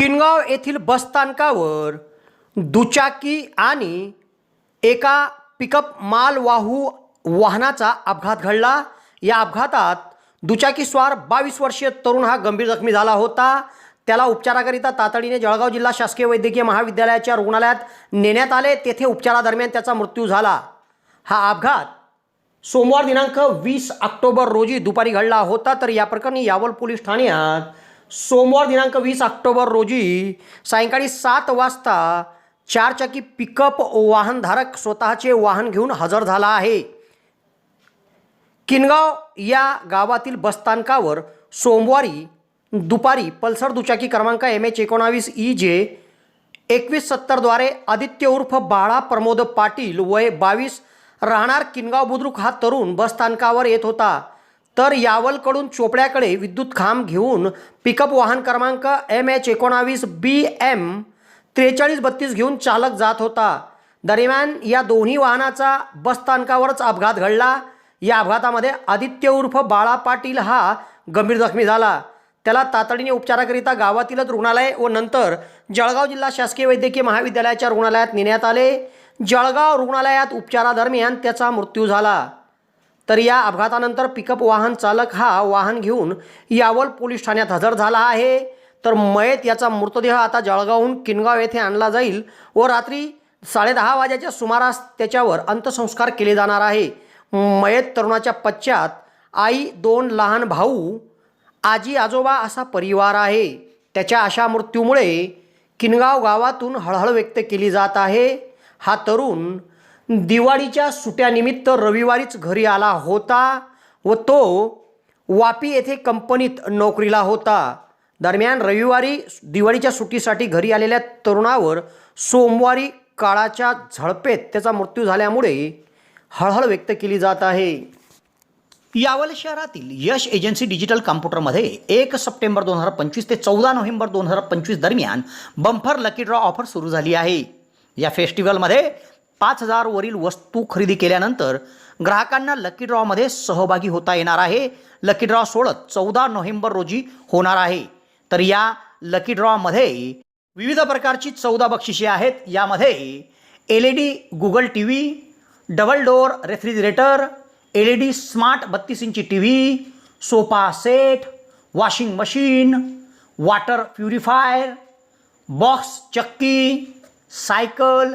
किनगाव येथील बसस्थानकावर दुचाकी आणि एका पिकअप मालवाहू वाहनाचा अपघात घडला. या अपघातात दुचाकीस्वार बावीस वर्षीय तरुण हा गंभीर जखमी झाला होता. त्याला उपचाराकरिता तातडीने जळगाव जिल्हा शासकीय वैद्यकीय महाविद्यालयाच्या रुग्णालयात नेण्यात आले. तेथे उपचारादरम्यान त्याचा मृत्यू झाला. हा अपघात सोमवार दिनांक वीस ऑक्टोबर रोजी दुपारी घडला होता. तर या प्रकरणी यावल पोलीस ठाण्यात सोमवार दिनांक वीस ऑक्टोबर रोजी सायंकाळी सात वाजता चारचाकी पिकअप वाहनधारक स्वतःचे वाहन घेऊन हजर झाला आहे. किनगाव या गावातील बसस्थानकावर सोमवारी दुपारी पल्सर दुचाकी क्रमांक एम एच एकोणावीस ई जे एकवीस सत्तरद्वारे आदित्य उर्फ बाळा प्रमोद पाटील वय बावीस राहणार किनगाव बुद्रुक हा तरुण बसस्थानकावर येत होता. तर यावलकडून चोपड्याकडे विद्युत खांब घेऊन पिकअप वाहन क्रमांक एम एच एकोणावीस बी एम त्रेचाळीस बत्तीस घेऊन चालक जात होता. दरम्यान या दोन्ही वाहनाचा बसस्थानकावरच अपघात घडला. या अपघातामध्ये आदित्य उर्फ बाळा पाटील हा गंभीर जखमी झाला. त्याला तातडीने उपचाराकरिता गावातीलच रुग्णालय व नंतर जळगाव जिल्हा शासकीय वैद्यकीय महाविद्यालयाच्या रुग्णालयात नेण्यात आले. जळगाव रुग्णालयात उपचारादरम्यान त्याचा मृत्यू झाला. तर या अपघातानंतर पिकअप वाहन चालक हा वाहन घेऊन यावल पोलीस ठाण्यात हजर झाला आहे. तर मयत याचा मृतदेह आता जळगावहून किनगाव येथे आणला जाईल व रात्री साडेदहा वाजेच्या सुमारास त्याच्यावर अंत्यसंस्कार केले जाणार आहे. मयत तरुणाच्या पश्चात आई दोन लहान भाऊ आजी आजोबा असा परिवार आहे. त्याच्या अशा मृत्यूमुळे किनगाव गावातून हळहळ व्यक्त केली जात आहे. हा तरुण दिवाळीच्या सुट्यानिमित्त रविवारीच घरी आला होता व तो वापी येथे कंपनीत नोकरीला होता. दरम्यान रविवारी दिवाळीच्या सुट्टीसाठी घरी आलेल्या तरुणावर सोमवारी काळाच्या झळपेत त्याचा मृत्यू झाल्यामुळे हळहळ व्यक्त केली जात आहे. यावल शहरातील यश एजन्सी डिजिटल कॉम्प्युटरमध्ये एक सप्टेंबर दोन हजार पंचवीस ते चौदा नोव्हेंबर दोन हजार पंचवीस दरम्यान बंफर लकी ड्रॉ ऑफर सुरू झाली आहे. या फेस्टिवलमध्ये पाच हजारवरील वस्तू खरेदी केल्यानंतर ग्राहकांना लकी ड्रॉमध्ये सहभागी होता येणार आहे. लकी ड्रॉ सोळत चौदा नोव्हेंबर रोजी होणार आहे. तर या लकी ड्रॉमध्ये विविध प्रकारची चौदा बक्षिसे आहेत. यामध्ये L E D Google T V double door refrigerator L E D smart बत्तीस इंची T V sofa set washing machine water purifier box चक्की cycle